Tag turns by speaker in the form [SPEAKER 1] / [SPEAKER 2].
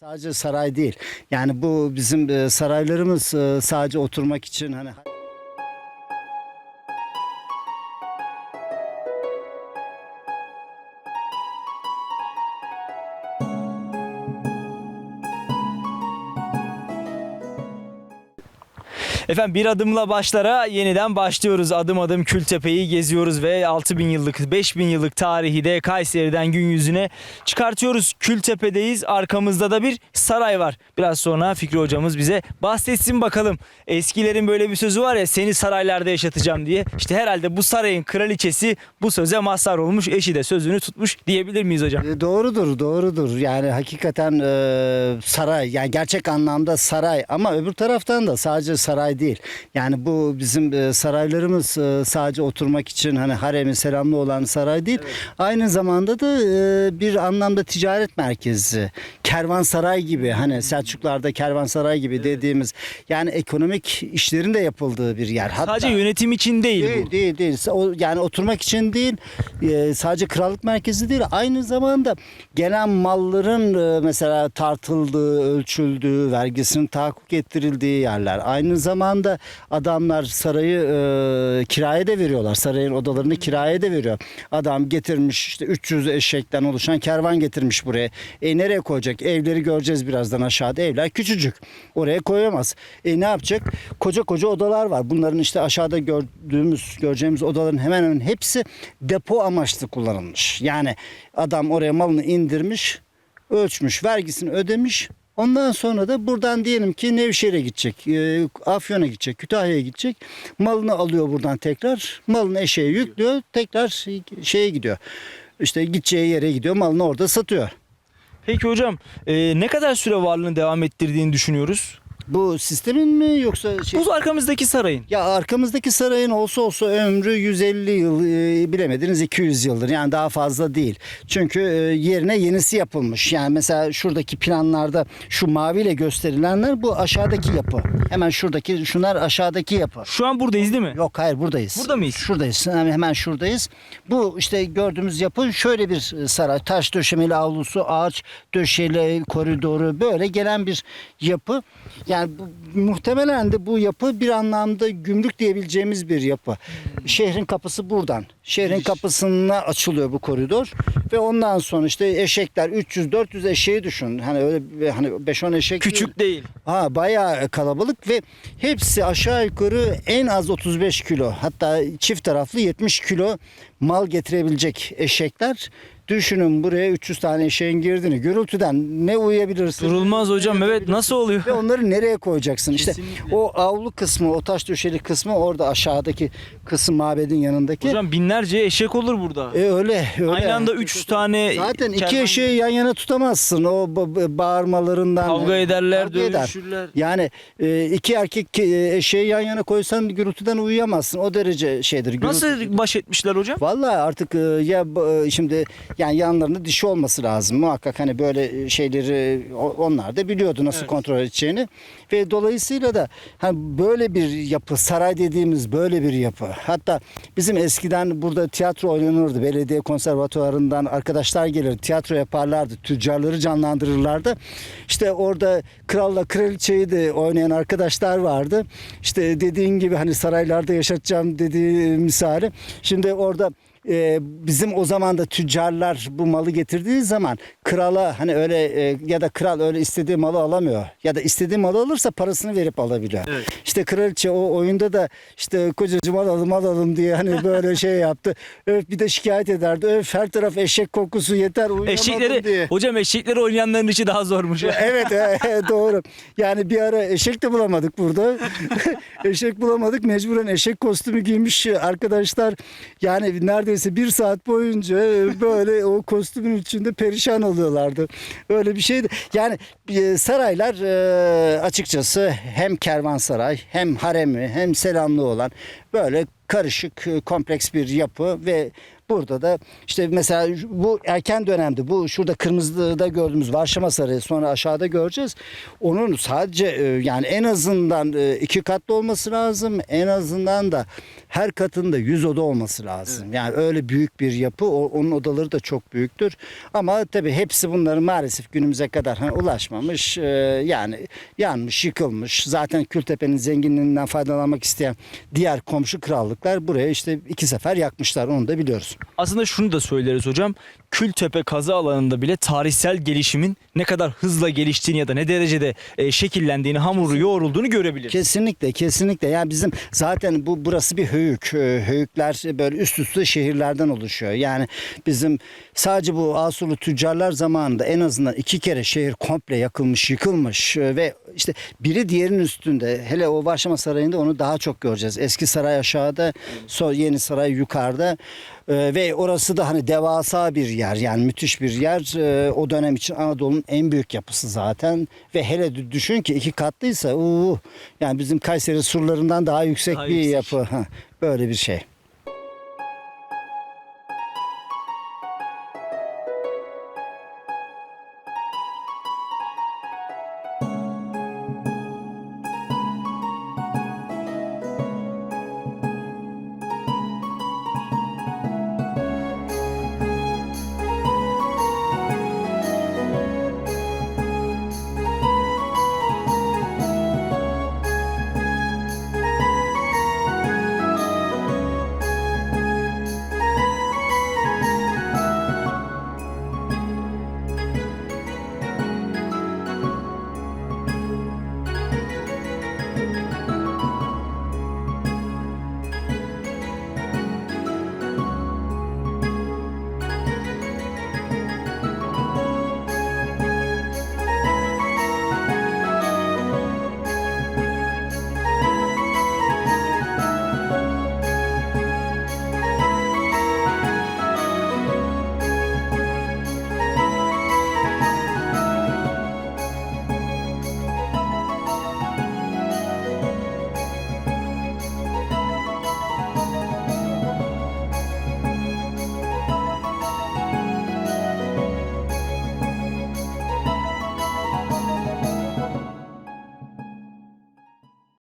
[SPEAKER 1] Sadece saray değil. Yani bu bizim e, saraylarımız e, sadece oturmak için hani
[SPEAKER 2] Efendim bir adımla başlara yeniden başlıyoruz. Adım adım Kültepe'yi geziyoruz ve 6000 yıllık, 5000 yıllık tarihi de Kayseri'den gün yüzüne çıkartıyoruz. Kültepe'deyiz. Arkamızda da bir saray var. Biraz sonra Fikri hocamız bize bahsetsin bakalım. Eskilerin böyle bir sözü var ya seni saraylarda yaşatacağım diye. İşte herhalde bu sarayın kraliçesi bu söze mazhar olmuş. Eşi de sözünü tutmuş diyebilir miyiz hocam?
[SPEAKER 1] E, Doğrudur, doğrudur. Yani hakikaten e, saray, yani gerçek anlamda saray ama öbür taraftan da sadece saray değil. Yani bu bizim e, saraylarımız e, sadece oturmak için hani haremi selamlı olan saray değil. Aynı zamanda da e, bir anlamda ticaret merkezi, kervansaray gibi hani Selçuklarda kervansaray gibi dediğimiz yani ekonomik işlerin de yapıldığı bir yer. Hatta
[SPEAKER 2] Sadece yönetim için değil, bu.
[SPEAKER 1] Değil, değil, değil. O, yani oturmak için değil, sadece krallık merkezi değil, aynı zamanda gelen malların mesela tartıldığı, ölçüldüğü, vergisinin tahakkuk ettirildiği yerler. Aynı zamanda adamlar sarayı e, kiraya da veriyorlar. Sarayın odalarını kiraya da veriyor. Adam getirmiş işte 300 eşekten oluşan kervan getirmiş buraya. E nereye koyacak? Evleri göreceğiz birazdan aşağıda. Evler küçücük. Oraya koyamaz. E ne yapacak? Koca koca odalar var. Bunların işte aşağıda gördüğümüz, göreceğimiz odaların hemen hemen hepsi depo amaçlı kullanılmış. Yani adam oraya malını indirmiş, ölçmüş, vergisini ödemiş. Ondan sonra da buradan diyelim ki Nevşehir'e gidecek, e, Afyon'a gidecek, Kütahya'ya gidecek. Malını alıyor buradan tekrar. Malını eşeğe yüklüyor. Tekrar şeye gidiyor. İşte gideceği yere gidiyor. Malını orada satıyor.
[SPEAKER 2] Peki hocam e, ne kadar süre varlığını devam ettirdiğini düşünüyoruz?
[SPEAKER 1] Bu sistemin mi yoksa şey...
[SPEAKER 2] Bu arkamızdaki sarayın.
[SPEAKER 1] Ya arkamızdaki sarayın olsa olsa ömrü 150 yıl e, bilemediniz 200 yıldır yani daha fazla değil. Çünkü e, yerine yenisi yapılmış. Yani mesela şuradaki planlarda şu maviyle gösterilenler bu aşağıdaki yapı. Hemen şuradaki şunlar aşağıdaki yapı.
[SPEAKER 2] Şu an buradayız değil mi?
[SPEAKER 1] Yok hayır buradayız.
[SPEAKER 2] Burada mıyız?
[SPEAKER 1] Şuradayız. Hemen hemen şuradayız. Bu işte gördüğümüz yapı şöyle bir e, saray. Taş döşemeli avlusu, ağaç döşeli koridoru böyle gelen bir yapı. Yani bu, muhtemelen de bu yapı bir anlamda gümrük diyebileceğimiz bir yapı. Şehrin kapısı buradan. Şehrin kapısına açılıyor bu koridor ve ondan sonra işte eşekler 300-400 eşeği düşün. Hani öyle hani 5-10 eşek değil.
[SPEAKER 2] Küçük değil.
[SPEAKER 1] Ha bayağı kalabalık ve hepsi aşağı yukarı en az 35 kilo hatta çift taraflı 70 kilo mal getirebilecek eşekler. Düşünün buraya 300 tane eşeğin girdiğini gürültüden ne uyuyabilirsin?
[SPEAKER 2] Durulmaz hocam evet nasıl oluyor?
[SPEAKER 1] Ve onları nereye koyacaksın? İşte
[SPEAKER 2] Kesinlikle.
[SPEAKER 1] o avlu kısmı, o taş döşeli kısmı orada aşağıdaki kısım mabedin yanındaki.
[SPEAKER 2] Hocam binlerce eşek olur burada.
[SPEAKER 1] E öyle, öyle.
[SPEAKER 2] Aynı anda 3 tane
[SPEAKER 1] Zaten iki
[SPEAKER 2] kervan-
[SPEAKER 1] eşeği yan yana tutamazsın. O ba- ba- bağırmalarından.
[SPEAKER 2] Kavga ederler,
[SPEAKER 1] Kavga eder.
[SPEAKER 2] dövüşürler.
[SPEAKER 1] Yani e, iki erkek e, eşeği yan yana koysan gürültüden uyuyamazsın. O derece şeydir. Gürültü-
[SPEAKER 2] Nasıl baş etmişler hocam?
[SPEAKER 1] Vallahi artık e, ya e, şimdi yani yanlarında dişi olması lazım. Muhakkak hani böyle şeyleri o- onlar da biliyordu nasıl
[SPEAKER 2] Evet.
[SPEAKER 1] kontrol edeceğini. Ve dolayısıyla da hani böyle bir yapı, saray dediğimiz böyle bir yapı. Hatta bizim eskiden burada tiyatro oynanırdı. Belediye konservatuvarından arkadaşlar gelir tiyatro yaparlardı. Tüccarları canlandırırlardı. İşte orada kralla kraliçeyi de oynayan arkadaşlar vardı. İşte dediğin gibi hani saraylarda yaşatacağım dediği misali. Şimdi orada e, bizim o zaman da tüccarlar bu malı getirdiği zaman krala hani öyle e, ya da kral öyle istediği malı alamıyor. Ya da istediği malı alırsa parasını verip alabiliyor.
[SPEAKER 2] Evet.
[SPEAKER 1] İşte kraliçe o oyunda da işte kocacığım alalım alalım diye hani böyle şey yaptı. Öf bir de şikayet ederdi. Öf her taraf eşek kokusu yeter uyuyamadım
[SPEAKER 2] Eşekleri,
[SPEAKER 1] diye.
[SPEAKER 2] hocam eşekleri oynayanların işi daha zormuş.
[SPEAKER 1] Evet e, doğru. Yani bir ara eşek de bulamadık burada. eşek bulamadık. Mecburen eşek kostümü giymiş arkadaşlar. Yani neredeyse bir saat boyunca böyle o kostümün içinde perişan oluyorlardı. Öyle bir şeydi. Yani e, saraylar e, açıkçası hem kervansaray hem haremi hem selamlı olan böyle karışık e, kompleks bir yapı ve Burada da işte mesela bu erken dönemde bu şurada kırmızıda gördüğümüz Varşama Sarayı sonra aşağıda göreceğiz. Onun sadece yani en azından iki katlı olması lazım. En azından da her katında 100 oda olması lazım. Yani öyle büyük bir yapı. O, onun odaları da çok büyüktür. Ama tabii hepsi bunların maalesef günümüze kadar hani ulaşmamış. E, yani yanmış, yıkılmış. Zaten Kültepe'nin zenginliğinden faydalanmak isteyen diğer komşu krallıklar buraya işte iki sefer yakmışlar. Onu da biliyoruz.
[SPEAKER 2] Aslında şunu da söyleriz hocam. Kültepe kazı alanında bile tarihsel gelişimin ne kadar hızla geliştiğini ya da ne derecede e, şekillendiğini, hamuru yoğrulduğunu görebiliriz.
[SPEAKER 1] Kesinlikle kesinlikle yani bizim zaten bu burası bir höyük. Ee, Höyükler böyle üst üste şehirlerden oluşuyor. Yani bizim sadece bu Asurlu tüccarlar zamanında en azından iki kere şehir komple yakılmış, yıkılmış Ee, ve işte biri diğerinin üstünde. Hele o Varşama Sarayı'nda onu daha çok göreceğiz. Eski saray aşağıda, so yeni saray yukarıda. Ee, ve orası da hani devasa bir yer yani müthiş bir yer. Ee, o dönem için Anadolu'nun en büyük yapısı zaten ve hele dü- düşün ki iki katlıysa uu, yani bizim Kayseri surlarından daha yüksek
[SPEAKER 2] Daha
[SPEAKER 1] bir
[SPEAKER 2] yüksek.
[SPEAKER 1] yapı. Böyle bir şey.